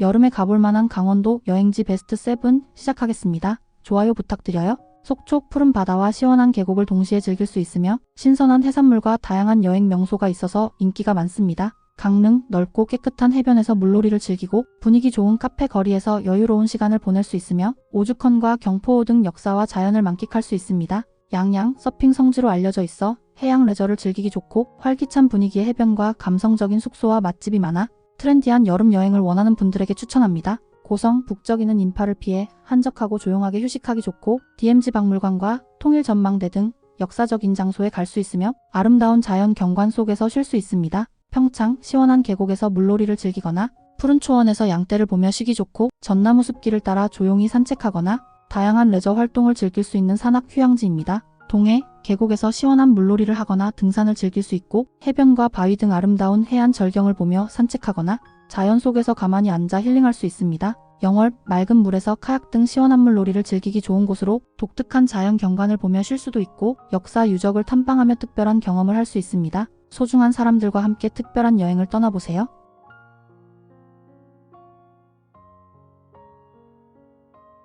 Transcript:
여름에 가볼 만한 강원도 여행지 베스트 7 시작하겠습니다. 좋아요 부탁드려요. 속초 푸른 바다와 시원한 계곡을 동시에 즐길 수 있으며 신선한 해산물과 다양한 여행 명소가 있어서 인기가 많습니다. 강릉 넓고 깨끗한 해변에서 물놀이를 즐기고 분위기 좋은 카페 거리에서 여유로운 시간을 보낼 수 있으며 오죽헌과 경포호 등 역사와 자연을 만끽할 수 있습니다. 양양 서핑 성지로 알려져 있어 해양 레저를 즐기기 좋고 활기찬 분위기의 해변과 감성적인 숙소와 맛집이 많아 트렌디한 여름 여행을 원하는 분들에게 추천합니다. 고성 북적이는 인파를 피해 한적하고 조용하게 휴식하기 좋고 DMZ 박물관과 통일 전망대 등 역사적인 장소에 갈 수 있으며 아름다운 자연 경관 속에서 쉴 수 있습니다. 평창 시원한 계곡에서 물놀이를 즐기거나 푸른 초원에서 양떼를 보며 쉬기 좋고 전나무 숲길을 따라 조용히 산책하거나 다양한 레저 활동을 즐길 수 있는 산악 휴양지입니다. 동해 계곡에서 시원한 물놀이를 하거나 등산을 즐길 수 있고 해변과 바위 등 아름다운 해안 절경을 보며 산책하거나 자연 속에서 가만히 앉아 힐링할 수 있습니다. 영월 맑은 물에서 카약 등 시원한 물놀이를 즐기기 좋은 곳으로 독특한 자연 경관을 보며 쉴 수도 있고 역사 유적을 탐방하며 특별한 경험을 할 수 있습니다. 소중한 사람들과 함께 특별한 여행을 떠나보세요.